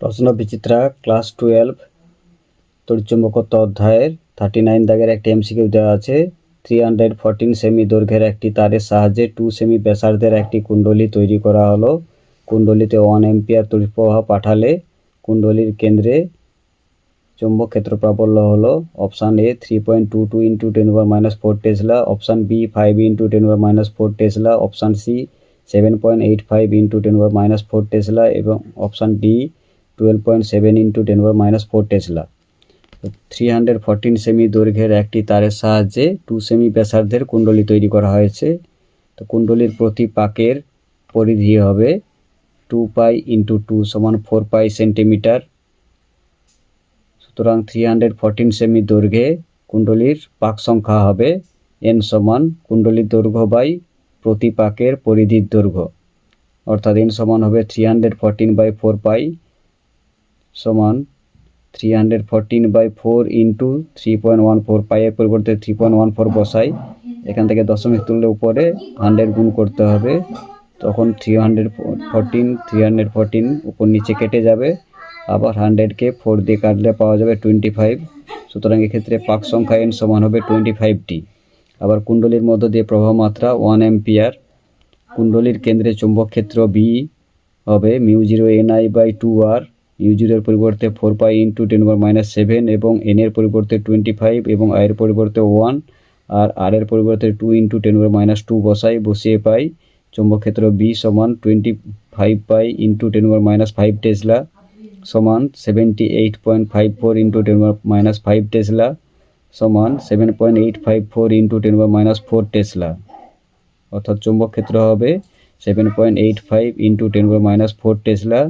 প্রশ্ন বিচিত্রা class twelve তড়িৎচুম্বকত্ব অধ্যায়ের thirty nine দাগের একটি এমসিকিউ দেওয়া আছে। থ্রি হান্ড্রেড ফোরটিন সেমি দৈর্ঘ্যের একটি তারের সাহায্যে টু সেমি ব্যাসার্ধের একটি কুণ্ডলী তৈরি করা হলো। কুণ্ডলীতে ওয়ান এম্পিয়ার তড়িৎ প্রবাহ পাঠালে কুণ্ডলীর কেন্দ্রে চৌম্বক ক্ষেত্র প্রাবল্য হলো। Option A, three point two two into ten over minus four tesla. Option B, five into ten over minus four tesla. Option C, seven point eight five into ten over minus four tesla এবং option D twelve point seven into ten over minus four tesla three hundred fourteen semi দৈর্ঘ্যের একটি তারের সাহায্যে two semi ব্যাসার্ধের কুণ্ডলী তৈরি করা হয়েছে। তো কুণ্ডলীর প্রতি পাকের পরিধি হবে টু পাই ইন্টু টু সমান ফোর পাই সেন্টিমিটার সুতরাং থ্রি হান্ড্রেড ফোরটিন সেমি দৈর্ঘ্যে কুণ্ডলীর পাক সংখ্যা হবে এন সমান কুণ্ডলীর দৈর্ঘ্য বাই প্রতি পাকের পরিধির দৈর্ঘ্য। অর্থাৎ এন সমান হবে three hundred fourteen by four pi সমান three hundred fourteen by four into three point one four পাইয়ের পরিবর্তে থ্রি পয়েন্ট ওয়ান ফোর বসাই, এখান থেকে দশমিক তুললে উপরে হান্ড্রেড গুণ করতে হবে, তখন three hundred fourteen three hundred fourteen উপর নিচে কেটে যাবে, আবার হান্ড্রেডকে ফোর দিয়ে কাটলে পাওয়া যাবে টোয়েন্টি ফাইভ সুতরাং এক্ষেত্রে পাক সংখ্যা এন সমান হবে টোয়েন্টি ফাইভটি আবার কুণ্ডলীর মধ্য দিয়ে প্রবাহ মাত্রা ওয়ান এম্পিয়ার কুণ্ডলীর কেন্দ্রে চুম্বক ক্ষেত্র বি হবে mu zero N I by two R U জিরোর পরিবর্তে four pi into ten over minus seven এবং এন এর পরিবর্তে টোয়েন্টি ফাইভ এবং আই এর পরিবর্তে ওয়ান আর আর এর পরিবর্তে two into ten over minus two বসাই, বসিয়ে পাই। চুম্বক ক্ষেত্র বি সমান twenty five pi into ten over minus five tesla সমান seventy eight point five four into ten over minus five tesla সমান seven point eight five four into ten over minus four tesla অর্থাৎ চুম্বক ক্ষেত্র হবে seven point eight five into ten over minus four tesla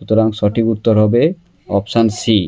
সুতরাং সঠিক উত্তর হবে option C.